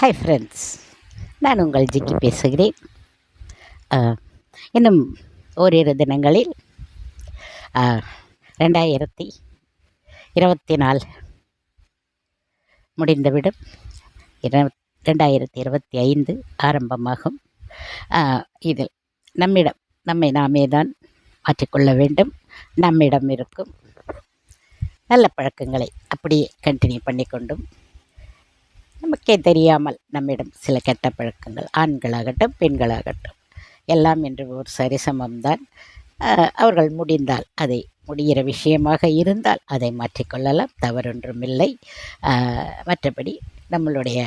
Hi friends நான் உங்கள் ஜிக்கி பேசுகிறேன். இன்னும் ஓரிரு தினங்களில் ரெண்டாயிரத்தி இருபத்தி நாலு முடிந்துவிடும். இர ரெண்டாயிரத்தி இருபத்தி ஐந்து ஆரம்பமாகும். இதில் நம்மிடம் நம்மை நாமே தான் மாற்றிக்கொள்ள வேண்டும். நம்மிடம் இருக்கும் நல்ல பழக்கங்களை அப்படியே கண்டினியூ பண்ணிக்கொண்டும் நமக்கே தெரியாமல் நம்மிடம் சில கெட்ட பழக்கங்கள் ஆண்களாகட்டும் பெண்களாகட்டும் எல்லாம் என்று ஒரு சரிசமம்தான். அவர்கள் முடிந்தால் அதை முடிகிற விஷயமாக இருந்தால் அதை மாற்றிக்கொள்ளலாம் தவறொன்றுமில்லை. மற்றபடி நம்மளுடைய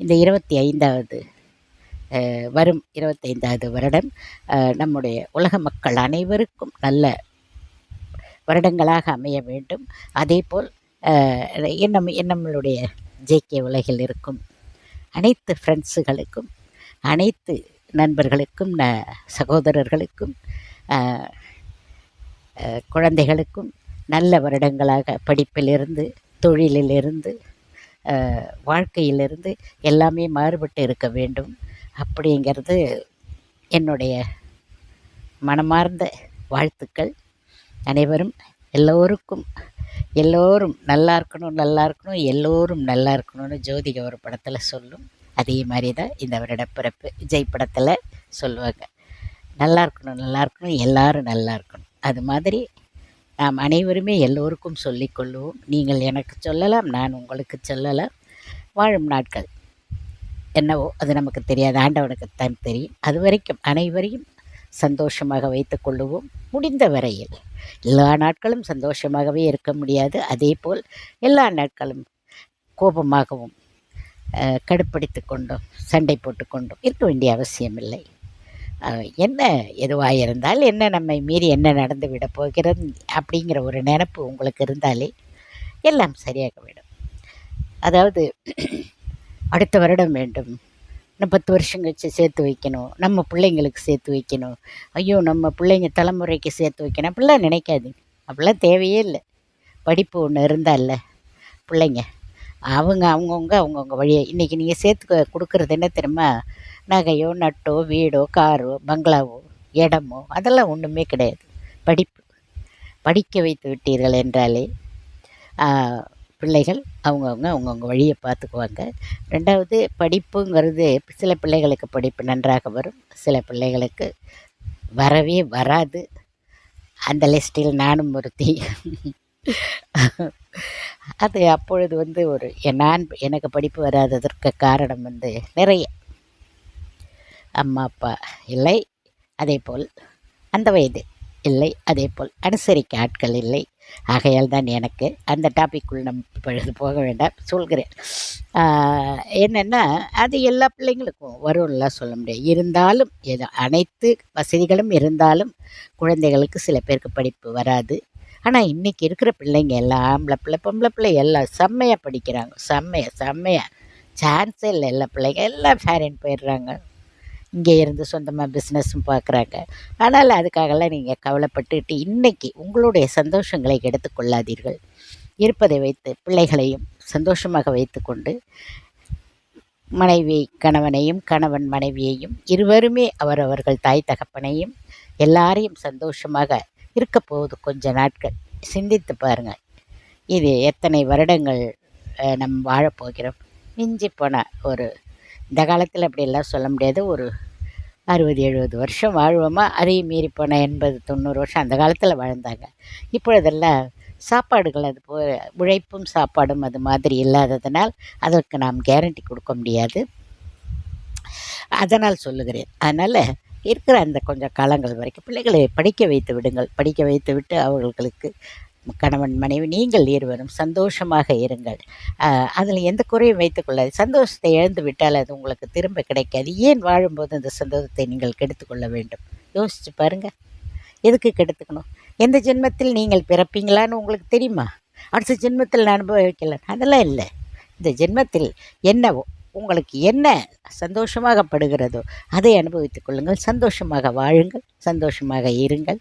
இந்த இருபத்தி ஐந்தாவது வரும் இருபத்தைந்தாவது வருடம் நம்முடைய உலக மக்கள் அனைவருக்கும் நல்ல வருடங்களாக அமைய வேண்டும். அதே போல் என்ன நம்மளுடைய ஜேகே உலகில் இருக்கும் அனைத்து ஃப்ரெண்ட்ஸுகளுக்கும் அனைத்து நண்பர்களுக்கும் ந சகோதரர்களுக்கும் குழந்தைகளுக்கும் நல்ல வருடங்களாக படிப்பிலிருந்து தொழிலிலிருந்து வாழ்க்கையிலிருந்து எல்லாமே மாறுபட்டு இருக்க வேண்டும். அப்படிங்கிறது என்னுடைய மனமார்ந்த வாழ்த்துக்கள். அனைவரும் எல்லோருக்கும் எல்லோரும் நல்லா இருக்கணும் நல்லா இருக்கணும் எல்லோரும் நல்லா இருக்கணும்னு ஜோதிகா ஒரு படத்தில் சொல்லும். அதே மாதிரி தான் இந்த வருட பிறப்பு விஜய் படத்தில் சொல்லுவாங்க. நல்லா இருக்கணும் நல்லா இருக்கணும் எல்லோரும் நல்லா இருக்கணும். அது மாதிரி நாம் அனைவருமே எல்லோருக்கும் சொல்லிக்கொள்வோம் நீங்கள் எனக்கு சொல்லலாம் நான் உங்களுக்கு சொல்லலாம். வாழும் நாட்கள். என்னவோ அது நமக்கு தெரியாது. ஆண்டவனுக்கு தான் தெரியும். அது வரைக்கும் அனைவரையும் சந்தோஷமாக வைத்துக்கொள்ளுவோம் முடிந்த வரையில் எல்லா நாட்களும் சந்தோஷமாகவே இருக்க முடியாது. அதே போல் எல்லா நாட்களும் கோபமாகவும் கடுப்படுத்தி கொண்டும் சண்டை போட்டுக்கொண்டும் இருக்க வேண்டிய அவசியமில்லை. என்ன எதுவாக இருந்தால் என்ன நம்மை மீறி என்ன நடந்து விட போகிறது அப்படிங்கிற ஒரு நினப்பு உங்களுக்கு இருந்தாலே எல்லாம் சரியாகிவிடும் அதாவது அடுத்த வருடம் வேண்டும். இன்னும் பத்து வருஷம் கழிச்சு சேர்த்து வைக்கணும். நம்ம பிள்ளைங்களுக்கு சேர்த்து வைக்கணும். ஐயோ நம்ம பிள்ளைங்க தலைமுறைக்கு சேர்த்து வைக்கணும். அப்படிலாம் நினைக்காதீங்க. அப்படிலாம் தேவையே இல்லை. படிப்பு ஒன்று இருந்தால பிள்ளைங்க. அவங்க அவங்கவுங்க அவங்கவுங்க வழியை. இன்றைக்கி நீங்கள் சேர்த்து கொடுக்குறது என்ன தெரியுமா? நகையோ நட்டோ வீடோ காரோ பங்களாவோ இடமோ அதெல்லாம் ஒன்றுமே கிடையாது. படிப்பு. படிக்க வைத்து விட்டீர்கள் என்றாலே பிள்ளைகள் அவங்கவுங்க அவங்கவுங்க வழியை பார்த்துக்குவாங்க. ரெண்டாவது படிப்புங்கிறது சில பிள்ளைகளுக்கு படிப்பு நன்றாக வரும். சில பிள்ளைகளுக்கு வரவே வராது. அந்த லிஸ்டில் நானும் ஒருத்தி அது அப்பொழுது வந்து ஒரு நான் எனக்கு படிப்பு வராததற்கு காரணம் வந்து நிறைய. அம்மா அப்பா இல்லை அதே போல் அந்த வயது இல்லை அதே போல் அனுசரிக்க ஆட்கள் இல்லை. ஆகையால் தான் எனக்கு அந்த டாபிக்குள் நம் இப்பொழுது போக வேண்டாம் சொல்கிறேன். என்னென்னா அது எல்லா பிள்ளைங்களுக்கும் வரும்லாம் சொல்ல முடியாது. இருந்தாலும் எது அனைத்து வசதிகளும் இருந்தாலும் குழந்தைகளுக்கு சில பேருக்கு படிப்பு வராது. ஆனால் இன்றைக்கி இருக்கிற பிள்ளைங்க எல்லாம் ஆம்பளை பிள்ளை பொம்பளை பிள்ளை எல்லாம் செம்மையாக படிக்கிறாங்க. செம்மையாக செம்மையாக சான்ஸே இல்லை எல்லா பிள்ளைங்க எல்லாம் ஃபேரின் போயிடுறாங்க. இங்கே இருந்து சொந்தமாக பிஸ்னஸும் பார்க்குறாங்க. ஆனால் அதுக்காகலாம் நீங்கள் கவலைப்பட்டுட்டு இன்றைக்கி உங்களுடைய சந்தோஷங்களை எடுத்துக்கொள்ளாதீர்கள். இருப்பதை வைத்து பிள்ளைகளையும் சந்தோஷமாக வைத்துக்கொண்டு மனைவி கணவனையும் கணவன் மனைவியையும் இருவருமே அவரவர்கள் தாய் தகப்பனையும் எல்லாரையும் சந்தோஷமாக இருக்க போகுது கொஞ்ச நாட்கள். சிந்தித்து பாருங்கள் இது எத்தனை வருடங்கள் நம் வாழப்போகிறோம் மிஞ்சி போன ஒரு இந்த காலத்தில் அப்படியெல்லாம் சொல்ல முடியாது. ஒரு அறுபது எழுபது வருஷம் வாழ்வோமா? அதையும் மீறி போனால் எண்பது தொண்ணூறு வருஷம் அந்த காலத்தில் வாழ்ந்தாங்க. இப்பொழுதெல்லாம் சாப்பாடுகள் அது போ உழைப்பும் சாப்பாடும் அது மாதிரி இல்லாததனால் அதற்கு நாம் கேரண்டி கொடுக்க முடியாது. அதனால் சொல்லுகிறேன். அதனால் இருக்கிற அந்த கொஞ்சம் காலங்கள் வரைக்கும் பிள்ளைகளை படிக்க வைத்து விடுங்கள். படிக்க வைத்து விட்டு அவர்களுக்கு கணவன் மனைவி நீங்கள் இருவரும் சந்தோஷமாக இருங்கள். அதில் எந்த குறையும் வைத்துக்கொள்ளாது சந்தோஷத்தை இழந்து விட்டால் அது உங்களுக்கு திரும்ப கிடைக்காது. ஏன் வாழும்போது அந்த சந்தோஷத்தை நீங்கள் கெடுத்துக்கொள்ள வேண்டும்? யோசித்து பாருங்கள் எதுக்கு கெடுத்துக்கணும்? எந்த ஜென்மத்தில் நீங்கள் பிறப்பீங்களான்னு உங்களுக்கு தெரியுமா? அடுத்த ஜென்மத்தில் நான் அனுபவிக்கல அதெல்லாம் இல்லை. இந்த ஜென்மத்தில் என்னவோ உங்களுக்கு என்ன சந்தோஷமாகப்படுகிறதோ. அதை அனுபவித்துக் கொள்ளுங்கள். சந்தோஷமாக வாழுங்கள். சந்தோஷமாக இருங்கள்.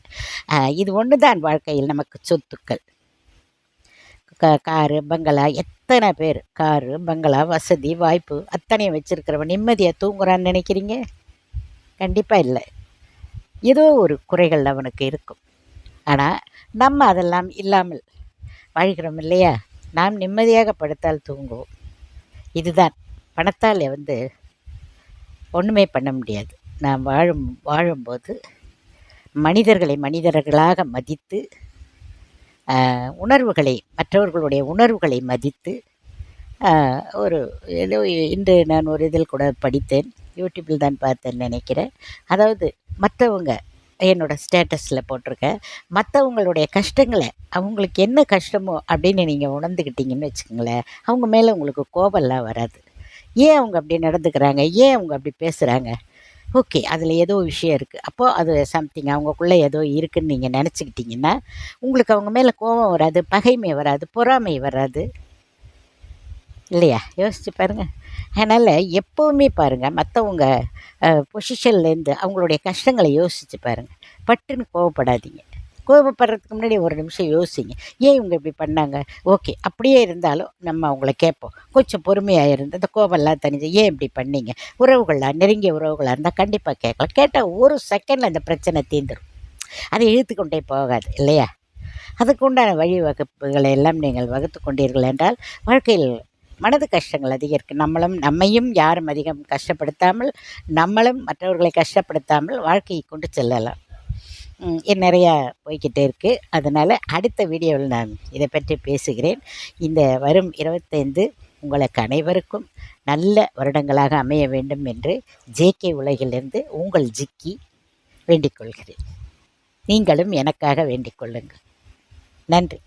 இது ஒன்று தான் வாழ்க்கையில் நமக்கு சொத்துக்கள். க காரு பங்களா எத்தனை பேர்? காரு பங்களா வசதி வாய்ப்பு அத்தனையும் வச்சுருக்கிறவன் நிம்மதியாக தூங்குறான்னு நினைக்கிறீங்க? கண்டிப்பாக இல்லை. ஏதோ ஒரு குறைகள் அவனுக்கு இருக்கும். ஆனால் நம்ம அதெல்லாம் இல்லாமல் வாழ்கிறோம் இல்லையா? நாம் நிம்மதியாக படுத்தால் தூங்குவோம். இதுதான். பணத்தால் வந்து ஒன்றுமே பண்ண முடியாது. நாம் வாழும் வாழும்போது மனிதர்களை மனிதர்களாக மதித்து உணர்வுகளை மற்றவர்களுடைய உணர்வுகளை மதித்து ஒரு ஏதோ இன்று நான் ஒரு இதில் கூட படித்தேன் யூடியூப்பில் தான் பார்த்தேன்னு நினைக்கிறேன். அதாவது மற்றவங்க என்னோட ஸ்டேட்டஸில் போட்டிருக்கேன் மற்றவங்களுடைய கஷ்டங்களை அவங்களுக்கு என்ன கஷ்டமோ அப்படின்னு நீங்கள் உணர்ந்துக்கிட்டீங்கன்னு வச்சுக்கோங்களேன் அவங்க மேலே உங்களுக்கு கோபம்லாம் வராது. ஏன் அவங்க அப்படி நடந்துக்கிறாங்க? ஏன் அவங்க அப்படி பேசுகிறாங்க ஓகே அதில் ஏதோ விஷயம் இருக்குது அப்போது அது சம்திங் அவங்கக்குள்ளே ஏதோ இருக்குதுன்னு நீங்கள் நினச்சிக்கிட்டிங்கன்னா உங்களுக்கு அவங்க மேலே கோபம் வராது பகைமை வராது பொறாமை வராது. இல்லையா? யோசிச்சு பாருங்கள் அதனால் எப்போவுமே பாருங்கள் மற்றவங்க பொசிஷன்லேருந்து அவங்களுடைய கஷ்டங்களை யோசித்து பாருங்கள் பட்டுன்னு கோவப்படாதீங்க. கோபப்படுறதுக்கு முன்னாடி ஒரு நிமிஷம் யோசிங்க. ஏன் இவங்க இப்படி பண்ணாங்க? ஓகே அப்படியே இருந்தாலும் நம்ம அவங்கள கேட்போம். கொஞ்சம் பொறுமையாக இருந்து அந்த கோவம்லாம் தனிஞ்சு ஏன் இப்படி பண்ணீங்க? உறவுகளாக நெருங்கிய உறவுகளாக இருந்தால் கண்டிப்பாக கேட்கலாம். கேட்டால் ஒரு செகண்டில் அந்த பிரச்சனை தீர்ந்துடும் அதை இழுத்துக்கொண்டே போகாது இல்லையா? அதுக்கு உண்டான வழிவகுப்புகளை எல்லாம் நீங்கள் வகுத்து கொண்டீர்கள் என்றால் வாழ்க்கையில் மனது கஷ்டங்கள் அதிகரிக்கும். நம்மளும் நம்மையும் யாரும் அதிகம் கஷ்டப்படுத்தாமல் நம்மளும் மற்றவர்களை கஷ்டப்படுத்தாமல் வாழ்க்கையை கொண்டு செல்லலாம். நிறையா போய்கிட்டே இருக்குது அதனால் அடுத்த வீடியோவில் நான் இதை பற்றி பேசுகிறேன். இந்த வரும் இருபத்தைந்து உங்களுக்கு அனைவருக்கும் நல்ல வருடங்களாக அமைய வேண்டும் என்று ஜேகே உலகிலிருந்து உங்கள் ஜிக்கி வேண்டிக் கொள்கிறேன். நீங்களும் எனக்காக வேண்டிக் கொள்ளுங்கள். நன்றி.